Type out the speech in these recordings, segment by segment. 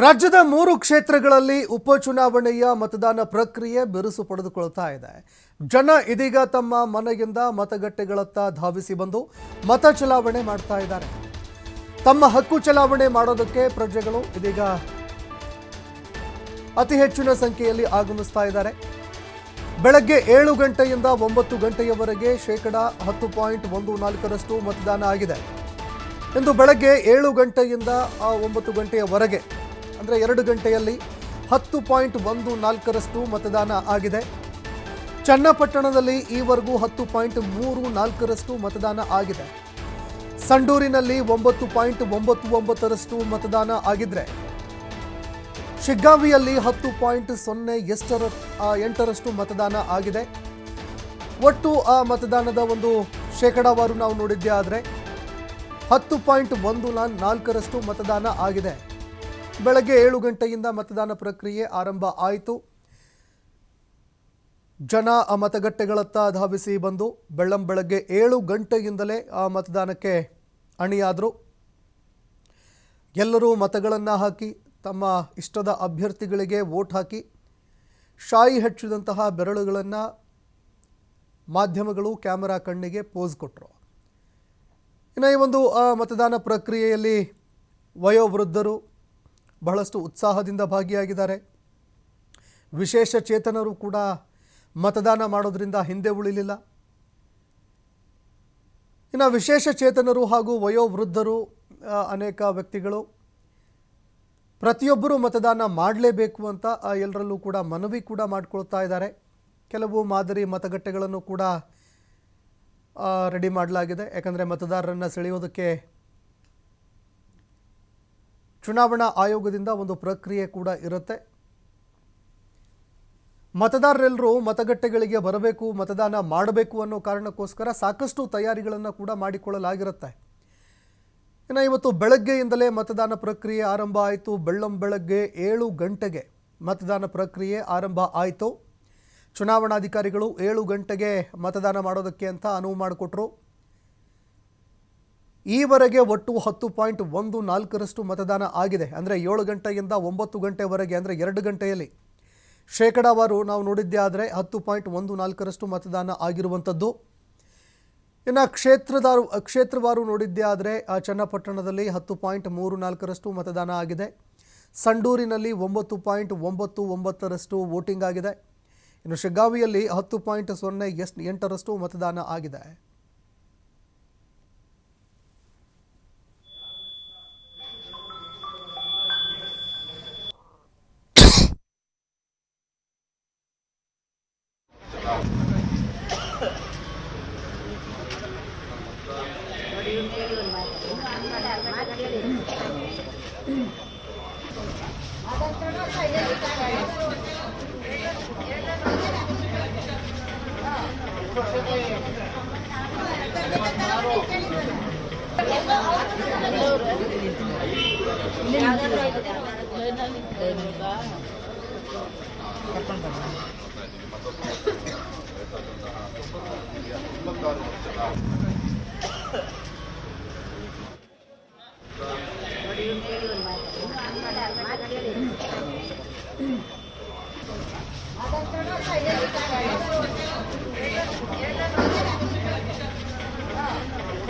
ರಾಜ್ಯದ ಮೂರು ಕ್ಷೇತ್ರಗಳಲ್ಲಿ ಉಪಚುನಾವಣೆಯ ಮತದಾನ ಪ್ರಕ್ರಿಯೆ ಬಿರುಸು ಪಡೆದುಕೊಳ್ತಾ ಇದೆ. ಜನ ಇದೀಗ ತಮ್ಮ ಮನೆಯಿಂದ ಮತಗಟ್ಟೆಗಳತ್ತ ಧಾವಿಸಿ ಬಂದು ಮತ ಚಲಾವಣೆ ಮಾಡ್ತಾ ಇದ್ದಾರೆ. ತಮ್ಮ ಹಕ್ಕು ಚಲಾವಣೆ ಮಾಡೋದಕ್ಕೆ ಪ್ರಜೆಗಳು ಇದೀಗ ಅತಿ ಹೆಚ್ಚಿನ ಸಂಖ್ಯೆಯಲ್ಲಿ ಆಗಮಿಸ್ತಾ ಇದ್ದಾರೆ. ಬೆಳಗ್ಗೆ ಏಳು ಗಂಟೆಯಿಂದ ಒಂಬತ್ತು ಗಂಟೆಯವರೆಗೆ ಶೇಕಡ ಹತ್ತು ಪಾಯಿಂಟ್ ಒಂದು ನಾಲ್ಕರಷ್ಟು ಮತದಾನ ಆಗಿದೆ. ಇಂದು ಬೆಳಗ್ಗೆ ಏಳು ಗಂಟೆಯಿಂದ ಒಂಬತ್ತು ಗಂಟೆಯವರೆಗೆ ಅಂದರೆ ಎರಡು ಗಂಟೆಯಲ್ಲಿ ಹತ್ತು ಪಾಯಿಂಟ್ ಒಂದು ನಾಲ್ಕರಷ್ಟು ಮತದಾನ ಆಗಿದೆ. ಚನ್ನಪಟ್ಟಣದಲ್ಲಿ ಈವರೆಗೂ ಹತ್ತು ಪಾಯಿಂಟ್ ಮೂರು ನಾಲ್ಕರಷ್ಟು ಮತದಾನ ಆಗಿದೆ. ಸಂಡೂರಿನಲ್ಲಿ ಒಂಬತ್ತು ಪಾಯಿಂಟ್ ಒಂಬತ್ತು ಒಂಬತ್ತರಷ್ಟು ಮತದಾನ ಆಗಿದ್ರೆ ಶಿಗ್ಗಾವಿಯಲ್ಲಿ ಹತ್ತು ಪಾಯಿಂಟ್ ಸೊನ್ನೆ ಎಷ್ಟರ ಎಂಟರಷ್ಟು ಮತದಾನ ಆಗಿದೆ. ಒಟ್ಟು ಆ ಮತದಾನದ ಒಂದು ಶೇಕಡಾವಾರು ನಾವು ನೋಡಿದ್ದೇ ಆದರೆ ಹತ್ತು ಪಾಯಿಂಟ್ ಒಂದು ನಾಲ್ಕರಷ್ಟು ಮತದಾನ ಆಗಿದೆ. ಬೆಳಗ್ಗೆ ಏಳು ಗಂಟೆಯಿಂದ ಮತದಾನ ಪ್ರಕ್ರಿಯೆ ಆರಂಭ ಆಯಿತು. ಜನ ಆ ಮತಗಟ್ಟೆಗಳತ್ತ ಧಾವಿಸಿ ಬಂದು ಬೆಳ್ಳಂ ಬೆಳಗ್ಗೆ ಏಳು ಗಂಟೆಯಿಂದಲೇ ಆ ಮತದಾನಕ್ಕೆ ಅಣಿಯಾದರು. ಎಲ್ಲರೂ ಮತಗಳನ್ನು ಹಾಕಿ ತಮ್ಮ ಇಷ್ಟದ ಅಭ್ಯರ್ಥಿಗಳಿಗೆ ವೋಟ್ ಹಾಕಿ ಶಾಯಿ ಹಚ್ಚಿದಂತಹ ಬೆರಳುಗಳನ್ನು ಮಾಧ್ಯಮಗಳು ಕ್ಯಾಮರಾ ಕಣ್ಣಿಗೆ ಪೋಸ್ ಕೊಟ್ಟರು ಇನ್ನು ಈ ಒಂದು ಮತದಾನ ಪ್ರಕ್ರಿಯೆಯಲ್ಲಿ ವಯೋವೃದ್ಧರು ಬಹಳಷ್ಟು ಉತ್ಸಾಹದಿಂದ ಭಾಗಿಯಾಗಿದ್ದಾರೆ. ವಿಶೇಷ ಚೇತನರು ಕೂಡ ಮತದಾನ ಮಾಡೋದ್ರಿಂದ ಹಿಂದೆ ಉಳಿಲಿಲ್ಲ. ಇನ್ನು ವಿಶೇಷ ಚೇತನರು ಹಾಗೂ ವಯೋವೃದ್ಧರು ಅನೇಕ ವ್ಯಕ್ತಿಗಳು ಪ್ರತಿಯೊಬ್ಬರೂ ಮತದಾನ ಮಾಡಲೇಬೇಕು ಅಂತ ಎಲ್ಲರಲ್ಲೂ ಕೂಡ ಮನವಿ ಕೂಡ ಮಾಡಿಕೊಳ್ತಾ ಇದ್ದಾರೆ. ಕೆಲವು ಮಾದರಿ ಮತಗಟ್ಟೆಗಳನ್ನು ಕೂಡ ರೆಡಿ ಮಾಡಲಾಗಿದೆ. ಯಾಕಂದರೆ ಮತದಾರರನ್ನು ಸೆಳೆಯೋದಕ್ಕೆ ಚುನಾವಣಾ ಆಯೋಗದಿಂದ ಒಂದು ಪ್ರಕ್ರಿಯೆ ಕೂಡ ಇರುತ್ತೆ. ಮತದಾರರೆಲ್ಲರೂ ಮತಗಟ್ಟೆಗಳಿಗೆ ಬರಬೇಕು, ಮತದಾನ ಮಾಡಬೇಕು ಅನ್ನೋ ಕಾರಣಕ್ಕೋಸ್ಕರ ಸಾಕಷ್ಟು ತಯಾರಿಗಳನ್ನು ಕೂಡ ಮಾಡಿಕೊಳ್ಳಲಾಗಿರುತ್ತೆ. ಇನ್ನು ಇವತ್ತು ಬೆಳಗ್ಗೆಯಿಂದಲೇ ಮತದಾನ ಪ್ರಕ್ರಿಯೆ ಆರಂಭ ಆಯಿತು. ಬೆಳ್ಳಂ ಬೆಳಗ್ಗೆ ಏಳು ಗಂಟೆಗೆ ಮತದಾನ ಪ್ರಕ್ರಿಯೆ ಆರಂಭ ಆಯಿತು. ಚುನಾವಣಾಧಿಕಾರಿಗಳು ಏಳು ಗಂಟೆಗೆ ಮತದಾನ ಮಾಡೋದಕ್ಕೆ ಅಂತ ಅನುವು ಮಾಡಿಕೊಟ್ರು. ಈವರೆಗೆ ಒಟ್ಟು ಹತ್ತು ಪಾಯಿಂಟ್ ಒಂದು ನಾಲ್ಕರಷ್ಟು ಮತದಾನ ಆಗಿದೆ. ಅಂದರೆ ಏಳು ಗಂಟೆಯಿಂದ ಒಂಬತ್ತು ಗಂಟೆವರೆಗೆ, ಅಂದರೆ ಎರಡು ಗಂಟೆಯಲ್ಲಿ. ಶೇಕಡಾವಾರು ನಾವು ನೋಡಿದ್ದೇ ಆದರೆ ಹತ್ತು ಪಾಯಿಂಟ್ ಒಂದು ನಾಲ್ಕರಷ್ಟು ಮತದಾನ ಆಗಿರುವಂಥದ್ದು. ಇನ್ನು ಕ್ಷೇತ್ರದಾರು, ಕ್ಷೇತ್ರವಾರು ನೋಡಿದ್ದೇ ಆದರೆ ಚನ್ನಪಟ್ಟಣದಲ್ಲಿ ಹತ್ತು ಪಾಯಿಂಟ್ ಮೂರು ನಾಲ್ಕರಷ್ಟು ಮತದಾನ ಆಗಿದೆ. ಸಂಡೂರಿನಲ್ಲಿ ಒಂಬತ್ತು ಪಾಯಿಂಟ್ ಒಂಬತ್ತು ಒಂಬತ್ತರಷ್ಟು ವೋಟಿಂಗ್ ಆಗಿದೆ. ಇನ್ನು ಶಿಗ್ಗಾವಿಯಲ್ಲಿ ಹತ್ತು ಪಾಯಿಂಟ್ ಸೊನ್ನೆ ಎಸ್ ಎಂಟರಷ್ಟು ಮತದಾನ ಆಗಿದೆ. చెప్పండి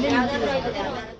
Gracias.